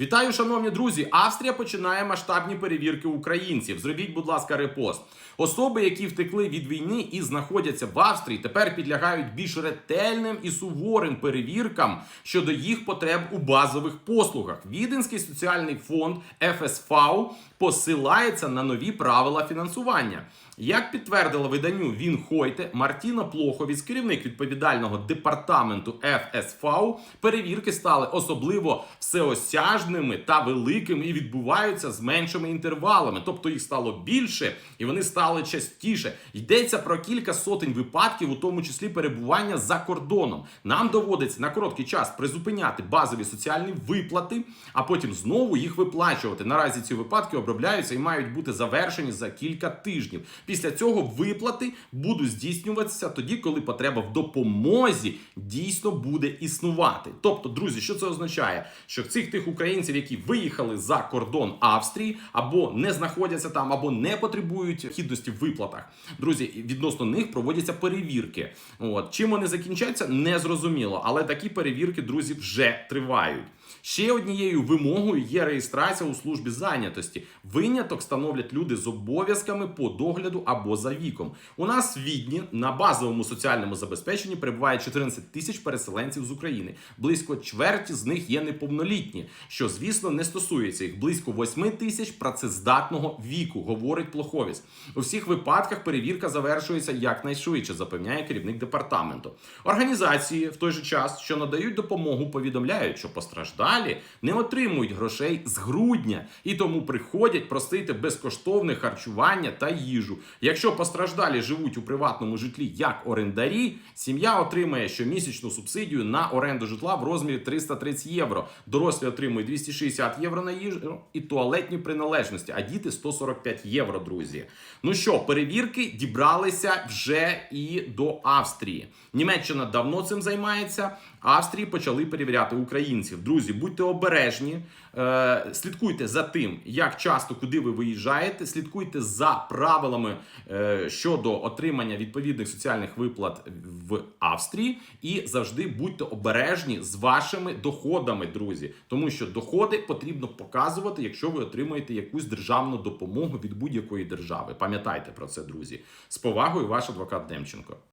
Вітаю, шановні друзі! Австрія починає масштабні перевірки українців. Зробіть, будь ласка, репост. Особи, які втекли від війни і знаходяться в Австрії, тепер підлягають більш ретельним і суворим перевіркам щодо їх потреб у базових послугах. Віденський соціальний фонд ФСФ посилається на нові правила фінансування. Як підтвердила виданню Він Хойте, Мартіна Плоховіць, керівник відповідального департаменту ФСФ, перевірки стали особливо всеосяжними та великими і відбуваються з меншими інтервалами. Тобто їх стало більше і вони стали частіше. Йдеться про кілька сотень випадків, у тому числі перебування за кордоном. Нам доводиться на короткий час призупиняти базові соціальні виплати, а потім знову їх виплачувати. Наразі ці випадки обробляються і мають бути завершені за кілька тижнів. Після цього виплати будуть здійснюватися тоді, коли потреба в допомозі дійсно буде існувати. Тобто, друзі, що це означає? Що в цих тих українців, які виїхали за кордон Австрії, або не знаходяться там, або не потребують хідності в виплатах. Друзі, відносно них проводяться перевірки. От чим вони закінчаться, не зрозуміло. Але такі перевірки, друзі, вже тривають. Ще однією вимогою є реєстрація у службі зайнятості. Виняток становлять люди з обов'язками по догляду або за віком. У нас в Відні на базовому соціальному забезпеченні перебуває 14 тисяч переселенців з України. Близько чверті з них є неповнолітні, що звісно не стосується їх. Близько 8 тисяч працездатного віку, говорить Плоховіс. У всіх випадках перевірка завершується якнайшвидше, запевняє керівник департаменту. Організації в той же час, що надають допомогу, повідомляють, що постраждалі не отримують грошей з грудня і тому приходять просити безкоштовне харчування та їжу. Якщо постраждалі живуть у приватному житлі як орендарі, сім'я отримає щомісячну субсидію на оренду житла в розмірі 330 євро. Дорослі отримують 260 євро на їжу і туалетні приналежності, а діти 145 євро, друзі. Ну що, перевірки дібралися вже і до Австрії. Німеччина давно цим займається. Австрії почали перевіряти українців. Друзі, будьте обережні, е, слідкуйте за тим, як часто куди ви виїжджаєте. Слідкуйте за правилами е, щодо отримання відповідних соціальних виплат в Австрії, і завжди будьте обережні з вашими доходами, друзі, тому що доходи потрібно показувати, якщо ви отримуєте якусь державну допомогу від будь-якої держави. Пам'ятайте про це, друзі. З повагою, ваш адвокат Демченко.